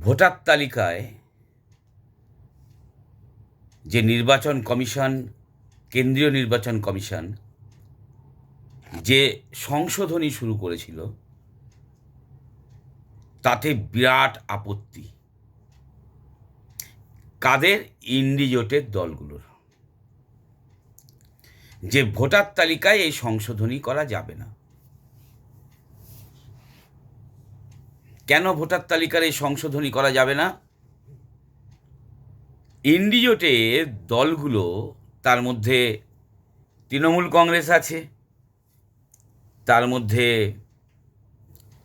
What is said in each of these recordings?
Voter তালিকায় যে নির্বাচন কমিশন, কেন্দ্রীয় নির্বাচন কমিশন যে সংশোধনী শুরু করেছিল, তাতে বিরাট আপত্তি। কাদের? ইন্ডিজোটের দলগুলোর। যে ভোটার তালিকায় এই সংশোধনী করা যাবে না। কেন ভোটার তালিকার এই সংশোধনী করা যাবে না? ইন্ডিজোটে দলগুলো তার মধ্যে তৃণমূল কংগ্রেস আছে, তার মধ্যে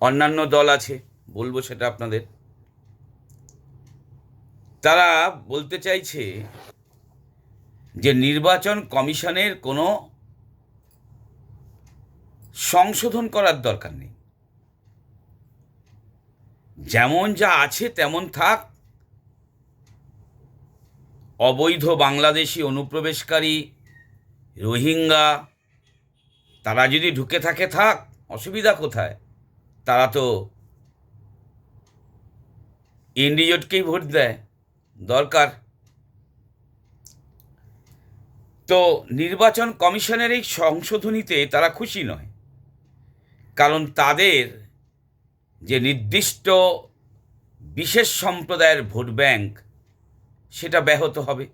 অন্যান্য দল আছে, বলব সেটা আপনাদের। তারা বলতে চাইছে যে নির্বাচন কমিশনের কোনো সংশোধন করার দরকার নেই। যেমন যা আছে তেমন থাক। অবৈধ বাংলাদেশি অনুপ্রবেশকারী, রোহিঙ্গা, তারা যদি ঢুকে থাকে থাক, অসুবিধা কোথায়? তারা তো ইন্ডিজোটকেই ভোট দেয়, দরকার। তো নির্বাচন কমিশনের এই সংশোধনীতে তারা খুশি নয়, কারণ তাদের যে নির্দিষ্ট বিশেষ সম্প্রদায়ের ভোট ব্যাংক সেটা ব্যাহত হবে।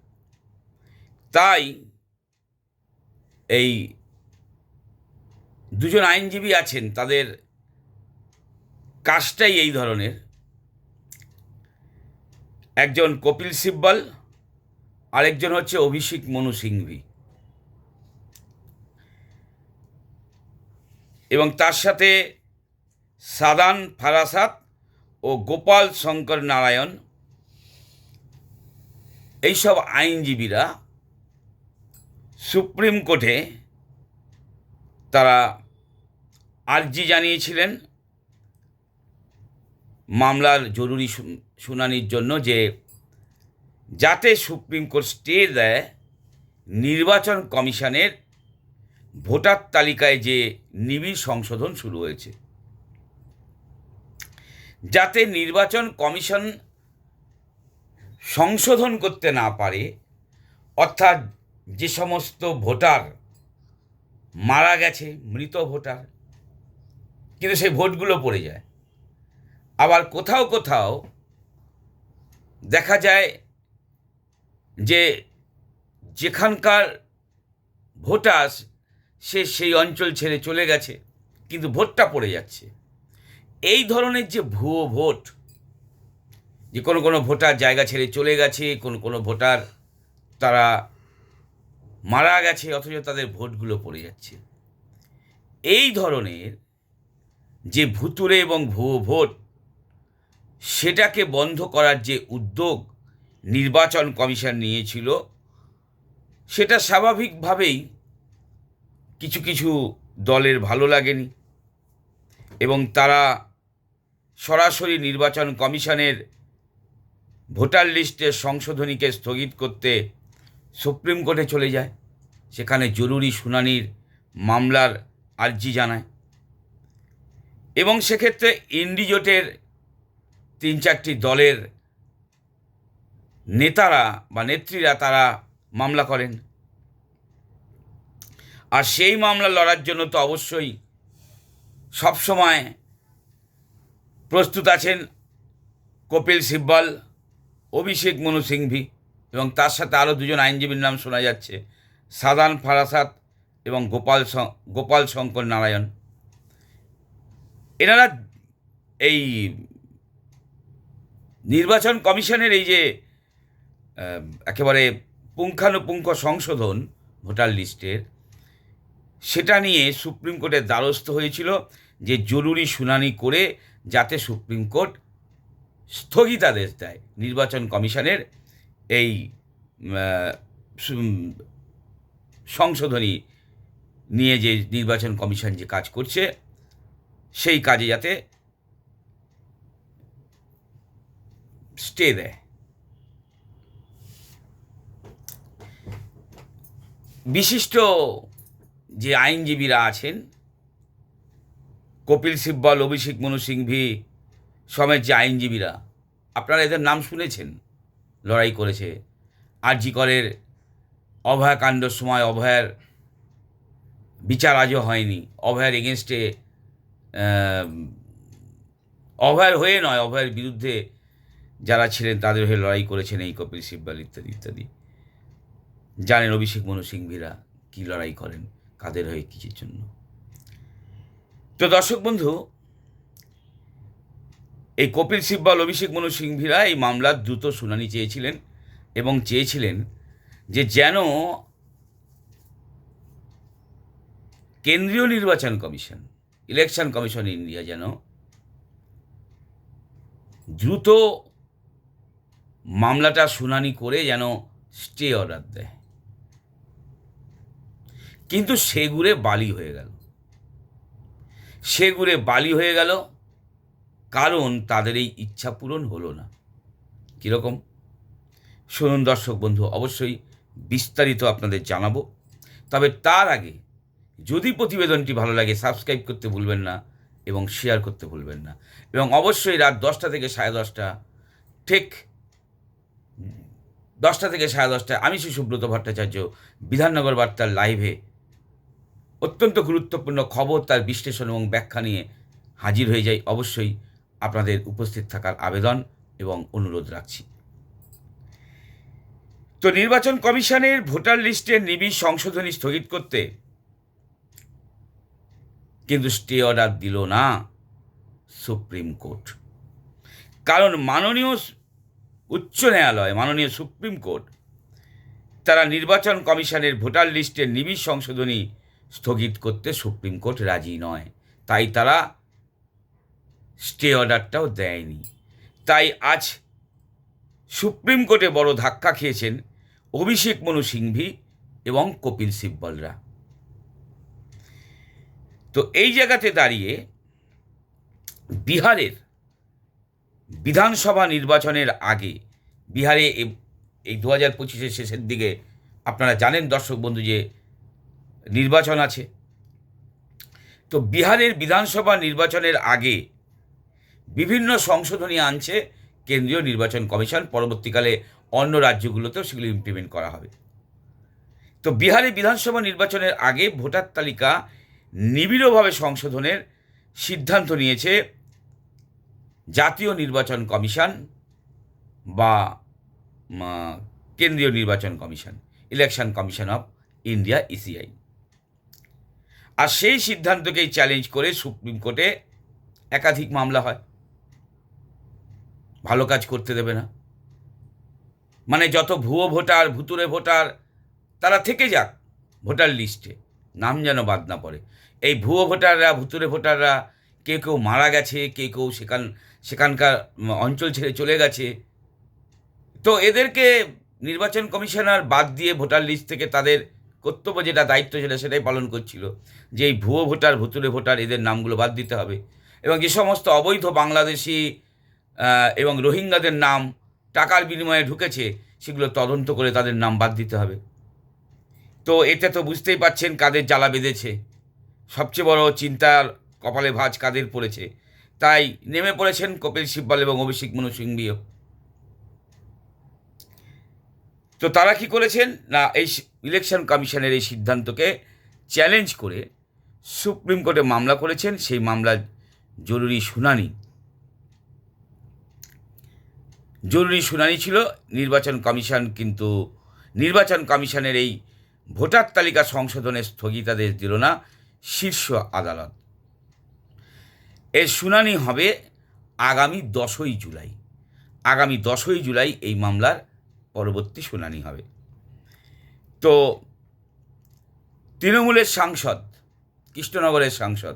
তাই এই দুজন আইনজীবী আছেন, তাদের কাজটাই এই ধরনের। একজন কপিল সিব্বল, আরেকজন হচ্ছে অভিষেক মনু সিংভি। এবং তার সাথে সাদান ফারাসাত ও গোপাল শঙ্কর নারায়ণ, এইসব আইনজীবীরা সুপ্রিম কোর্টে তারা আর্জি জানিয়েছিলেন মামলার জরুরি শুনানির জন্য যে যাতে সুপ্রিম কোর্ট স্টে দেয় নির্বাচন কমিশনের ভোটার তালিকায় যে নিবিড় সংশোধন শুরু হয়েছে। যাতে নির্বাচন কমিশন সংশোধন করতে না পারে, অর্থাৎ যে সমস্ত ভোটার মারা গেছে, মৃত ভোটার, কিন্তু সেই ভোটগুলো পড়ে যায়। আবার কোথাও কোথাও দেখা যায় যে যেখানকার ভোটার, সে সেই অঞ্চল ছেড়ে চলে গেছে, কিন্তু ভোটটা পড়ে যাচ্ছে। এই ধরনের যে ভুয়ো ভোট, যে কোনো কোনো ভোটার জায়গা ছেড়ে চলে গেছে, কোনো কোনো ভোটার তারা মারা গেছে, অথচ তাদের ভোটগুলো পড়ে যাচ্ছে। এই ধরনের যে ভুতুরে এবং ভুয়ো ভোট, সেটাকে বন্ধ করার যে উদ্যোগ নির্বাচন কমিশন নিয়েছিল, সেটা স্বাভাবিকভাবেই কিছু কিছু দলের ভালো লাগেনি এবং তারা সরাসরি নির্বাচন কমিশনের ভোটার লিস্টের সংশোধনীকে স্থগিত করতে সুপ্রিম কোর্টে চলে যায়। সেখানে জরুরি শুনানির মামলার আর্জি জানায়। এবং সেক্ষেত্রে ইন্ডিজোটের তিন চারটি দলের নেতারা বা নেত্রীরা তারা মামলা করেন। আর সেই মামলা লড়ার জন্য তো অবশ্যই সবসময় প্রস্তুত আছেন কপিল সিব্বল, অভিষেক মনু সিংভি এবং তার সাথে আরও দুজন আইনজীবীর নাম শোনা যাচ্ছে, সাদান ফারাসাত এবং গোপাল গোপাল শঙ্কর নারায়ণ। এনারা এই নির্বাচন কমিশনের এই যে একেবারে পুঙ্খানুপুঙ্খ সংশোধন ভোটার লিস্টের, সেটা নিয়ে সুপ্রিম কোর্টের দ্বারস্থ হয়েছিল যে জরুরি শুনানি করে যাতে সুপ্রিম কোর্ট স্থগিতাদেশ দেয়। নির্বাচন কমিশনের এই সংশোধনী নিয়ে যে নির্বাচন কমিশন যে কাজ করছে, সেই কাজে যাতে স্টে দেয়। বিশিষ্ট যে আইনজীবীরা আছেন কপিল সিব্বল, অভিষেক মনু সিংভি সমেত যে আইনজীবীরা। আপনারা এদের নাম শুনেছেন? লড়াই করেছে। আরজি করের অভয়াকাণ্ডর সময় অভয়ার বিচার আজও হয়নি। অভয়ার এগেনস্টে অভয়ের হয়ে নয়, অভয়ের বিরুদ্ধে যারা ছিলেন তাদের হয়ে লড়াই করেছেন এই কপিল সিব্বাল ইত্যাদি ইত্যাদি। জানেন অভিষেক মনু সিংভিরা কী লড়াই করেন, কাদের হয়ে কিসের জন্য? তো দর্শক বন্ধু, এই কপিল সিব্বাল, অভিষেক মনু সিংভিরা এই মামলার দ্রুত শুনানি চেয়েছিলেন এবং চেয়েছিলেন যে যেন কেন্দ্রীয় নির্বাচন কমিশন, ইলেকশন কমিশন ইন্ডিয়া যেন দ্রুত মামলাটা শুনানি করে যেন স্টে অর্ডার দেয়। কিন্তু সেগুড়ে বালি হয়ে গেল। সেগুড়ে বালি হয়ে গেল। কারণ তাদের এই ইচ্ছা পূরণ হলো না। কীরকম? শুনুন দর্শক বন্ধু, অবশ্যই বিস্তারিত আপনাদের জানাব। তবে তার আগে যদি প্রতিবেদনটি ভালো লাগে, সাবস্ক্রাইব করতে ভুলবেন না এবং শেয়ার করতে ভুলবেন না। এবং অবশ্যই রাত দশটা থেকে সাড়ে দশটা, ঠিক দশটা থেকে সাড়ে দশটায় আমি সুব্রত ভট্টাচার্য বিধাননগর বার্তার লাইভে অত্যন্ত গুরুত্বপূর্ণ খবর তার বিশ্লেষণ এবং ব্যাখ্যা নিয়ে হাজির হয়ে যাই। অবশ্যই আপনাদের উপস্থিত থাকার আবেদন এবং অনুরোধ রাখছি। তো নির্বাচন কমিশনের ভোটার লিস্টের নিবিড় সংশোধনী স্থগিত করতে কিন্তু স্টে অর্ডার দিল না সুপ্রিম কোর্ট। কারণ মাননীয় উচ্চ ন্যায়ালয়, মাননীয় সুপ্রিম কোর্ট, তারা নির্বাচন কমিশনের ভোটার লিস্টের নিবিড় সংশোধনী স্থগিত করতে সুপ্রিম কোর্ট রাজি নয়। তাই তারা স্টে অর্ডারটাও দেয়নি। তাই আজ সুপ্রিম কোর্টে বড় ধাক্কা খেয়েছেন অভিষেক মনু সিংভি এবং কপিল সিব্বলরা। তো এই জায়গাতে দাঁড়িয়ে বিহারের বিধানসভা নির্বাচনের আগে বিহারে এই দু হাজার পঁচিশের শেষের দিকে আপনারা জানেন দর্শক বন্ধু যে নির্বাচন আছে। তো বিহারের বিধানসভা নির্বাচনের আগে বিভিন্ন সংশোধনী আনছে কেন্দ্রীয় নির্বাচন কমিশন। পরবর্তীকালে অন্য রাজ্যগুলোতেও সেগুলো ইমপ্লিমেন্ট করা হবে। তো বিহারে বিধানসভা নির্বাচনের আগে ভোটার তালিকা নিবিড়ভাবে সংশোধনের সিদ্ধান্ত নিয়েছে জাতীয় নির্বাচন কমিশন বা কেন্দ্রীয় নির্বাচন commission election commission of India ECI আর সেই সিদ্ধান্তকেই চ্যালেঞ্জ করে সুপ্রিম কোর্টে একাধিক মামলা হয়। ভালো কাজ করতে দেবে না। মানে যত ভুয়ো ভোটার ভুতুরে ভোটার, তারা থেকে যাক ভোটার লিস্টে নাম যেন বাদ না পড়ে। এই ভুয়ো ভোটাররা ভুতুরে ভোটাররা কেউ কেউ মারা গেছে কেউ কেউ সেখান, সেখানকার অঞ্চল ছেড়ে চলে গেছে। তো এদেরকে নির্বাচন কমিশনার বাদ দিয়ে ভোটার লিস্ট থেকে তাদের কর্তব্য যেটা দায়িত্ব ছিল সেটাই পালন করছিল। যে এই ভুয়ো ভোটার ভুতুরে ভোটার এদের নামগুলো বাদ দিতে হবে। এবং যে সমস্ত অবৈধ বাংলাদেশি এবং রোহিঙ্গাদের নাম টাকার বিনিময়ে ঢুকেছে, সেগুলো তদন্ত করে তাদের নাম বাদ দিতে হবে। তো এতে তো বুঝতেই পাচ্ছেন কাদের জ্বালা বেঁধেছে। সবচেয়ে বড় চিন্তার কপালে ভাঁজ কাদের পড়েছে। তাই নেমে পড়েছেন কপিল সিব্বল এবং অভিষেক মনু সিংভিও তো তারা কি করেছেন? না, এই ইলেকশন কমিশনের এই সিদ্ধান্তকে চ্যালেঞ্জ করে সুপ্রিম কোর্টে মামলা করেছেন। সেই মামলার জরুরি শুনানি। জরুরি শুনানি ছিল। নির্বাচন কমিশন কিন্তু, নির্বাচন কমিশনের এই ভোটার তালিকা সংশোধনের স্থগিতাদেশ দিল না শীর্ষ আদালত। এর শুনানি হবে আগামী দশই জুলাই। আগামী দশই জুলাই এই মামলার পরবর্তী শুনানি হবে। তো তৃণমূলের সাংসদ, কৃষ্ণনগরের সাংসদ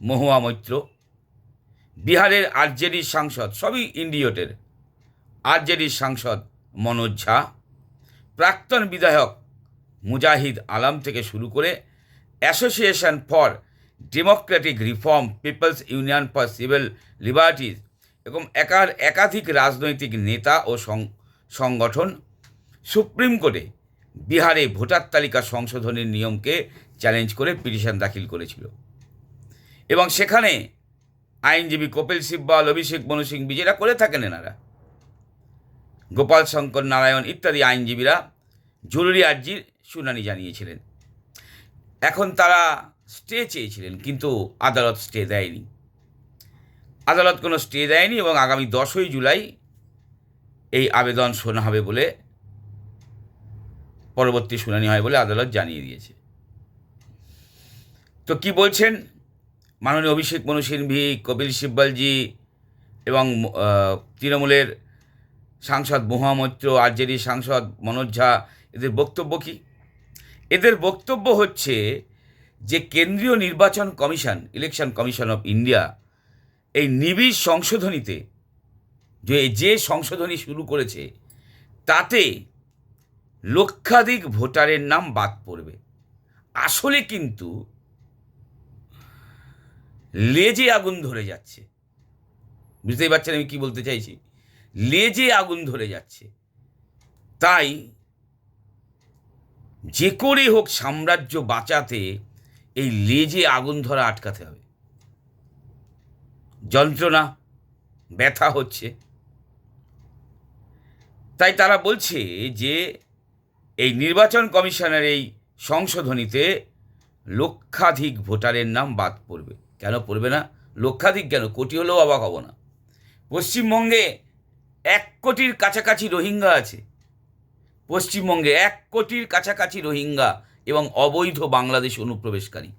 মহুয়া মৈত্র, বিহারের আরজেডির সাংসদ, সবই ইন্ডিওটের, আরজেডির সাংসদ মনোজ ঝা, প্রাক্তন বিধায়ক মুজাহিদ আলম থেকে শুরু করে association for democratic reform, peoples union for civil liberties এবং একার একাধিক রাজনৈতিক নেতা ও সংগঠন সুপ্রিম কোর্টে বিহারে ভোটার তালিকা সংশোধনের নিয়মকে চ্যালেঞ্জ করে পিটিশন দাখিল করেছিল। এবং সেখানে আইনজীবী কপিল সিব্বল, অভিষেক মনু সিংভি যেটা করে থাকেন এনারা। গোপাল শঙ্কর নারায়ণ ইত্যাদি আইনজীবীরা জরুরি আর্জির শুনানি জানিয়েছিলেন। এখন তারা স্টে চেয়েছিলেন, কিন্তু আদালত স্টে দেয়নি। আদালত কোনো স্টে দেয়নি এবং আগামী দশই জুলাই এই আবেদন শোনা হবে বলে পরবর্তী শুনানি হয় বলে আদালত জানিয়ে দিয়েছে। তো কি বলছেন? মাননীয় অভিষেক মনু সিংভি কপিল সিব্বলজি এবং তৃণমূলের সাংসদ মহামৈত্র আরজেডি সাংসদ মনোজ ঝা, এদের বক্তব্য কি? এদের বক্তব্য হচ্ছে যে কেন্দ্রীয় নির্বাচন commission, election commission of India এই নিবিড় সংশোধনীতে যে যে সংশোধনী শুরু করেছে, তাতে লক্ষাধিক ভোটারের নাম বাদ পড়বে। আসলে কিন্তু লেজে আগুন ধরে যাচ্ছে। বুঝতেই পারছেন আমি কি বলতে চাইছি? লেজে আগুন ধরে যাচ্ছে। তাই যে করে হোক সাম্রাজ্য বাঁচাতে এই লেজে আগুন ধরা আটকাতে হবে। যন্ত্রণা, ব্যথা হচ্ছে। তাই তারা বলছে যে এই নির্বাচন কমিশনের এই সংশোধনীতে লক্ষাধিক ভোটারের নাম বাদ পড়বে। কেন পড়বে না? লক্ষাধিক কেন? কোটি হলেও অবাক হব না। পশ্চিমবঙ্গে এক কোটির কাছাকাছি রোহিঙ্গা আছে। পশ্চিমবঙ্গে এক কোটির কাছাকাছি রোহিঙ্গা এবং অবৈধ বাংলাদেশ অনুপ্রবেশকারী।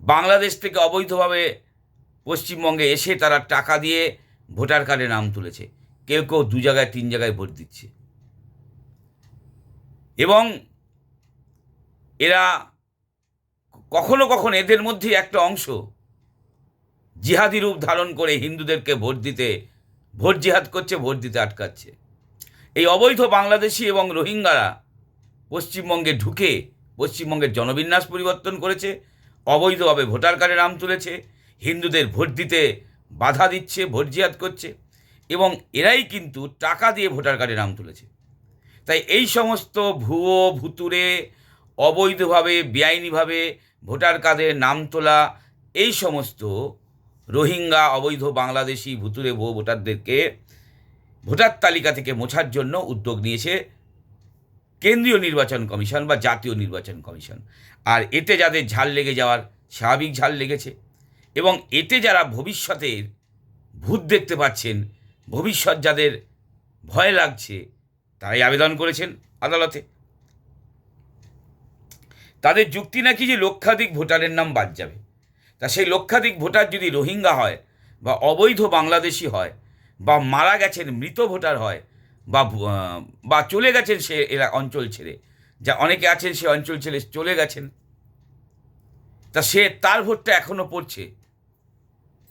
বাংলাদেশ থেকে অবৈধভাবে পশ্চিমবঙ্গে এসে তারা টাকা দিয়ে ভোটার কার্ডে নাম তুলেছে। কেউ কেউ দু জায়গায়, তিন জায়গায় ভোট দিচ্ছে। এবং এরা কখনো কখনো এদের মধ্যে একটা অংশ জিহাদি রূপ ধারণ করে হিন্দুদেরকে ভোট দিতে, ভোট জিহাদ করছে, ভোট দিতে আটকাচ্ছে। এই অবৈধ বাংলাদেশি এবং রোহিঙ্গারা পশ্চিমবঙ্গে ঢুকে পশ্চিমবঙ্গের জনবিন্যাস পরিবর্তন করেছে, অবৈধভাবে ভোটার কার্ডে নাম তুলেছে, হিন্দুদের ভোট দিতে বাধা দিচ্ছে, ভোট জিহাদ করছে। এবং এরাই কিন্তু টাকা দিয়ে ভোটার কার্ডে নাম তুলেছে। তাই এই সমস্ত ভুয়ো ভুতুরে অবৈধভাবে, বেআইনিভাবে ভোটার কার্ডে নাম তোলা, এই সমস্ত রোহিঙ্গা, অবৈধ বাংলাদেশি ভুতুরে ভুয়ো ভোটারদেরকে ভোটার তালিকা থেকে মোছার জন্য উদ্যোগ নিয়েছে কেন্দ্রীয় নির্বাচন কমিশন বা জাতীয় নির্বাচন কমিশন। আর এতে যাদের ঝাল লেগে যাওয়ার, স্বাভাবিক ঝাল লেগেছে এবং এতে যারা ভবিষ্যতের ভূত দেখতে পাচ্ছেন ভবিষ্যৎ যাদের ভয় লাগছে, তারাই আবেদন করেছেন আদালতে। তাদের যুক্তি নাকি যে লক্ষাধিক ভোটারের নাম বাদ যাবে। তা সেই লক্ষাধিক ভোটার যদি রোহিঙ্গা হয়, বা অবৈধ বাংলাদেশি হয়, বা মারা গেছেন মৃত ভোটার হয়, বা বা চলে গেছেন সে এরা অঞ্চল ছেড়ে, যা অনেকে আছেন সে অঞ্চল ছেড়ে চলে গেছেন, তা সে তার ভোটটা এখনও পড়ছে।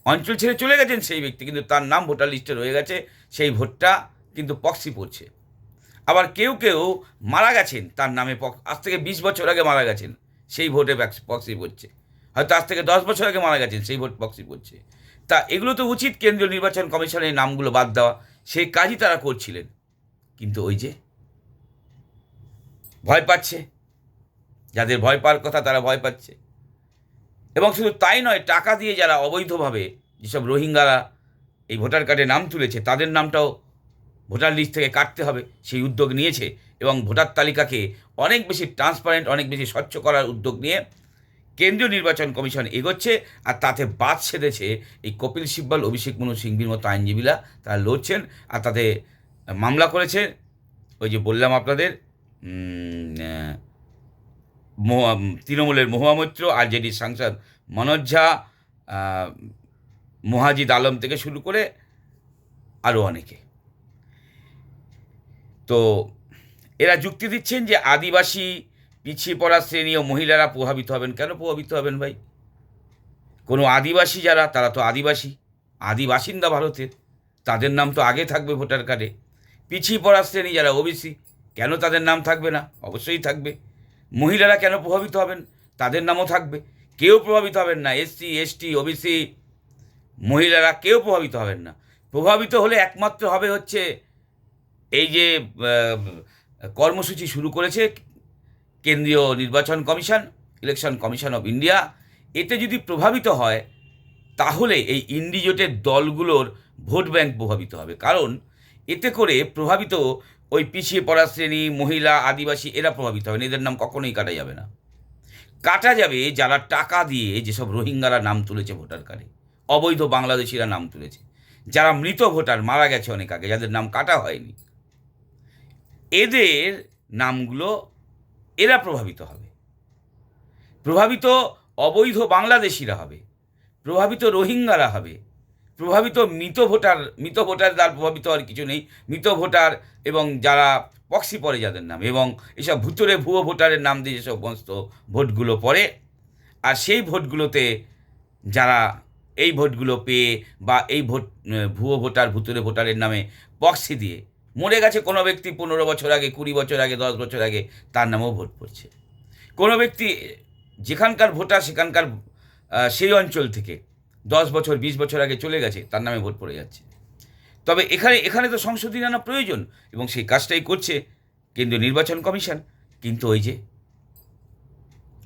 অঞ্চল ছেড়ে চলে গেছেন সেই ব্যক্তি, কিন্তু তার নাম ভোটার লিস্টে রয়ে গেছে, সেই ভোটটা কিন্তু পক্সি পড়ছে। আবার কেউ কেউ মারা গেছেন, তার নামে আজ থেকে বিশ বছর আগে মারা গেছেন, সেই ভোটে পক্সি পড়ছে। হয়তো আজ থেকে দশ বছর আগে মারা গেছেন, সেই ভোট পক্সি পড়ছে। তা এগুলো তো উচিত কেন্দ্রীয় নির্বাচন কমিশনের নামগুলো বাদ দেওয়া, সেই কাজই তারা করছিলেন। কিন্তু ওই যে ভয় পাচ্ছে, যাদের ভয় পাওয়ার কথা তারা ভয় পাচ্ছে। এবং শুধু তাই নয়, টাকা দিয়ে যারা অবৈধভাবে যেসব রোহিঙ্গারা এই ভোটার কার্ডে নাম তুলেছে, তাদের নামটাও ভোটার লিস্ট থেকে কাটতে হবে। সেই উদ্যোগ নিয়েছে এবং ভোটার তালিকাকে অনেক বেশি ট্রান্সপারেন্ট, অনেক বেশি স্বচ্ছ করার উদ্যোগ নিয়ে কেন্দ্রীয় নির্বাচন কমিশন এগোচ্ছে আর তাতে বাদ সেধেছে এই কপিল সিব্বল, অভিষেক মনু সিংভির মতো আইনজীবীরা। তারা লড়ছেন আর তাতে মামলা করেছে। ওই যে বললাম আপনাদের তৃণমূলের মহামৈত্র আরজেডির সাংসদ মনোজ ঝা মহাজিদ আলম থেকে শুরু করে আরও অনেকে। তো এরা যুক্তি দিচ্ছেন যে আদিবাসী পিছিয়ে পড়া শ্রেণি ও মহিলারা প্রভাবিত হবেন। কেন প্রভাবিত হবেন ভাই? কোনো আদিবাসী যারা, তারা তো আদিবাসী। আদি বাসিন্দা ভারতের। তাদের নাম তো আগে থাকবে ভোটার কার্ডে। পিছিয়ে পড়া শ্রেণি যারা ওবিসি, কেন তাদের নাম থাকবে না? অবশ্যই থাকবে। মহিলারা কেন প্রভাবিত হবেন? তাদের নামও থাকবে। কেউ প্রভাবিত হবেন না। এসসি, এসটি, ওবিসি, মহিলারা কেউ প্রভাবিত হবেন না। প্রভাবিত হলে একমাত্র হবে হচ্ছে এই যে কর্মসূচি শুরু করেছে কেন্দ্রীয় নির্বাচন commission, election commission of India. এতে যদি প্রভাবিত হয়, তাহলে এই ইন্ডিজোটের দলগুলোর ভোট ব্যাংক প্রভাবিত হবে। কারণ এতে করে প্রভাবিত ওই পিছিয়ে পড়া শ্রেণি, মহিলা, আদিবাসী, এরা প্রভাবিত হবে না। এদের নাম কখনোই কাটা যাবে না। কাটা যাবে যারা টাকা দিয়ে যেসব রোহিঙ্গারা নাম তুলেছে ভোটার কার্ডে। অবৈধ বাংলাদেশিরা নাম তুলেছে। যারা মৃত ভোটার, মারা গেছে অনেক আগে, যাদের নাম কাটা হয়নি। এদের নামগুলো এরা প্রভাবিত হবে। প্রভাবিত অবৈধ বাংলাদেশিরা হবে। প্রভাবিত রোহিঙ্গারা হবে। প্রভাবিত মৃত ভোটার মৃত ভোটার দ্বার প্রভাবিত আর কিছু নেই। মৃত ভোটার এবং যারা পক্সি পড়ে যাদের নাম এবং এসব ভুতুরে ভুয়ো ভোটারের নাম দিয়ে যেসব সমস্ত ভোটগুলো পড়ে, আর সেই ভোটগুলোতে যারা এই ভোটগুলো পেয়ে বা এই ভোট ভুয়ো ভোটার ভুতুরে ভোটারের নামে পক্সি দিয়ে মরে গেছে কোনো ব্যক্তি পনেরো বছর আগে, কুড়ি বছর আগে, দশ বছর আগে, তার নামেও ভোট পড়ছে। কোনো ব্যক্তি যেখানকার ভোটার সেখানকার সেই অঞ্চল থেকে দশ বছর, বিশ বছর আগে চলে গেছে, তার নামে ভোট পড়ে যাচ্ছে। তবে এখানে এখানে তো সংশোধনী আনা প্রয়োজন, এবং সেই কাজটাই করছে কেন্দ্রীয় নির্বাচন কমিশন। কিন্তু ওই যে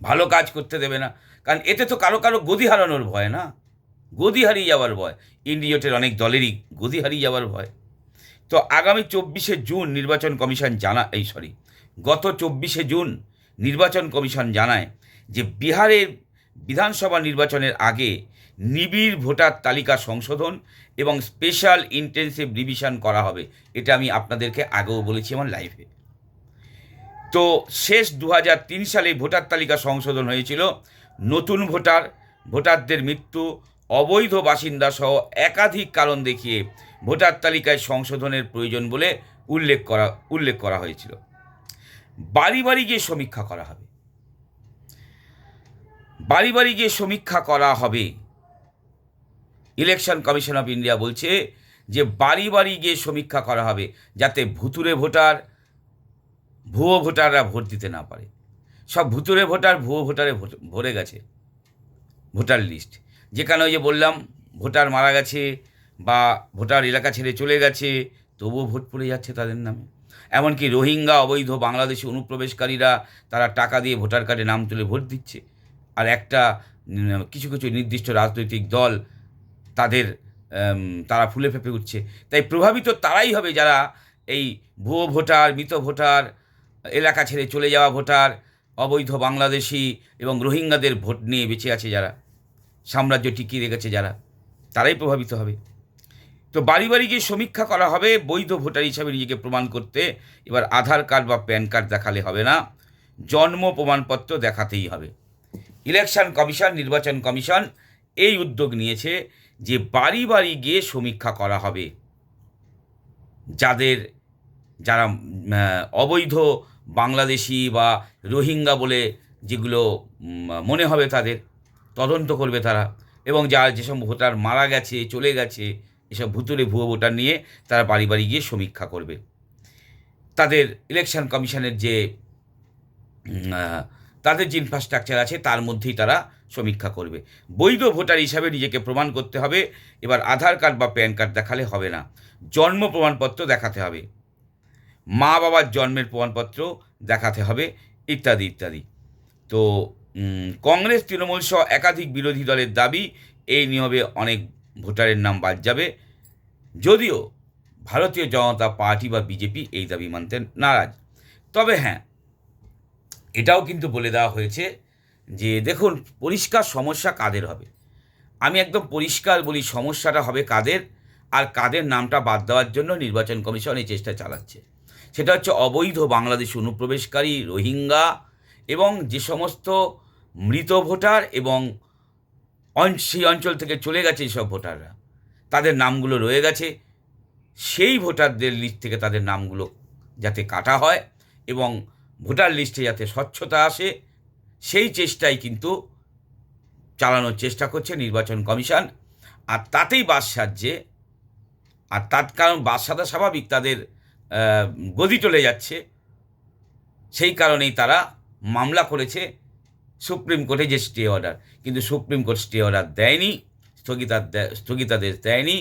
ভালো কাজ করতে দেবে না, কারণ এতে তো কারও কারও গদি হারানোর ভয় না। গদি হারিয়ে যাওয়ার ভয়। ইন্ডিয়টের অনেক দলেরই গদি হারিয়ে যাওয়ার ভয়। তো আগামী চব্বিশে জুন নির্বাচন কমিশন জানা, এই সরি, গত চব্বিশে জুন নির্বাচন কমিশন জানায় যে বিহারের বিধানসভা নির্বাচনের আগে নিবিড় ভোটার তালিকা সংশোধন এবং স্পেশাল ইন্টেন্সিভ রিভিশন করা হবে। এটা আমি আপনাদেরকে আগেও বলেছি আমার লাইভে তো শেষ দু হাজার তিন সালে ভোটার তালিকা সংশোধন হয়েছিল। নতুন ভোটার, ভোটারদের মৃত্যু, অবৈধ বাসিন্দা সহ একাধিক কারণ দেখিয়ে ভোটার তালিকায় সংশোধনের প্রয়োজন বলে উল্লেখ করা উল্লেখ করা হয়েছিল। বাড়ি বাড়ি গিয়ে সমীক্ষা করা হবে। বাড়ি বাড়ি গিয়ে সমীক্ষা করা হবে। ইলেকশন কমিশন অফ ইন্ডিয়া বলছে যে বাড়ি বাড়ি গিয়ে সমীক্ষা করা হবে যাতে ভুতুরে ভোটার, ভুয়ো ভোটাররা ভোট দিতে না পারে। সব ভুতুরে ভোটার, ভুয়ো ভোটারে ভোট- ভরে গেছে। Voter list. যেখানে ওই যে বললাম, ভোটার মারা গেছে বা ভোটার এলাকা ছেড়ে চলে গেছে, তবুও ভোট পড়ে যাচ্ছে তাদের নামে। এমনকি রোহিঙ্গা, অবৈধ বাংলাদেশি অনুপ্রবেশকারীরা, তারা টাকা দিয়ে ভোটার কার্ডে নাম তুলে ভোট দিচ্ছে। আর একটা কিছু কিছু নির্দিষ্ট রাজনৈতিক দল তাদের তারা ফুলে ফেঁপে উঠছে। তাই প্রভাবিত তারাই হবে যারা এই ভুয়ো ভোটার, মৃত ভোটার, এলাকা ছেড়ে চলে যাওয়া ভোটার, অবৈধ বাংলাদেশি এবং রোহিঙ্গাদের ভোট নিয়ে বেঁচে আছে যারা, সাম্রাজ্য টিকিয়ে রেখেছে যারা, তারাই প্রভাবিত হবে। তো বাড়ি বাড়ি গিয়ে সমীক্ষা করা হবে, বৈধ ভোটার হিসাবে নিজেকে প্রমাণ করতে। এবার আধার কার্ড বা প্যান কার্ড দেখালে হবে না, জন্ম প্রমাণপত্র দেখাতেই হবে। ইলেকশন কমিশন, নির্বাচন কমিশন এই উদ্যোগ নিয়েছে যে বাড়ি বাড়ি গিয়ে সমীক্ষা করা হবে। যাদের, যারা অবৈধ বাংলাদেশি বা রোহিঙ্গা বলে যেগুলো মনে হবে তাদের, তদন্ত করবে তারা। এবং যারা যেসব ভোটার মারা গেছে, চলে গেছে, এসব ভুতুরে ভুয়ো ভোটার নিয়ে তারা বাড়ি বাড়ি গিয়ে সমীক্ষা করবে। তাদের ইলেকশন কমিশনের যে তাদের যে ইনফ্রাস্ট্রাকচার আছে, তার মধ্যেই তারা সমীক্ষা করবে। বৈধ ভোটার হিসাবে নিজেকে প্রমাণ করতে হবে, এবার আধার কার্ড বা প্যান কার্ড দেখালে হবে না। জন্ম প্রমাণপত্র দেখাতে হবে। মা বাবার জন্মের প্রমাণপত্র দেখাতে হবে, ইত্যাদি ইত্যাদি। তো কংগ্রেস, তৃণমূল সহ একাধিক বিরোধী দলের দাবি, এই নিয়মে অনেক ভোটারের নাম বাদ যাবে। যদিও ভারতীয় জনতা পার্টি বা বিজেপি এই দাবি মানতে নারাজ। তবে হ্যাঁ এটাও কিন্তু বলে দেওয়া হয়েছে যে, দেখুন, পরিষ্কার সমস্যা কাদের হবে? আমি একদম পরিষ্কার বলি, সমস্যাটা হবে কাদের? আর কাদের নামটা বাদ দেওয়ার জন্য নির্বাচন কমিশন এই চেষ্টা চালাচ্ছে। সেটা হচ্ছে অবৈধ বাংলাদেশ অনুপ্রবেশকারী রোহিঙ্গা এবং যে সমস্ত মৃত ভোটার এবং সেই অঞ্চল থেকে চলে গেছে এইসব ভোটাররা। তাদের নামগুলো রয়ে গেছে। সেই ভোটারদের লিস্ট থেকে তাদের নামগুলো যাতে কাটা হয় এবং ভোটার লিস্টে যাতে স্বচ্ছতা আসে, সেই চেষ্টাই কিন্তু চালানোর চেষ্টা করছে নির্বাচন কমিশন। আর তাতেই বাস সাজছে, আর তার কারণ বাস সাদা স্বাভাবিক তাদের গদি চলে যাচ্ছে। সেই কারণেই তারা মামলা করেছে সুপ্রিম কোর্টে যে স্টে অর্ডার। কিন্তু সুপ্রিম কোর্ট স্টে অর্ডার দেয়নি স্থগিতার স্থগিতাদেশ দেয়নি।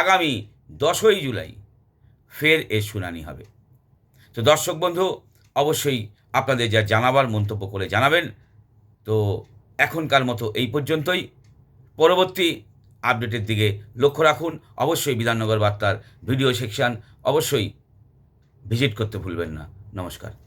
আগামী দশই জুলাই ফের এর শুনানি হবে। তো দর্শক বন্ধু অবশ্যই আপনাদের যা জানাবার মন্তব্য করে জানাবেন। তো এখনকার মতো এই পর্যন্তই। পরবর্তী আপডেটের দিকে লক্ষ্য রাখুন। অবশ্যই বিধাননগর বার্তার ভিডিও সেকশান অবশ্যই ভিজিট করতে ভুলবেন না। নমস্কার।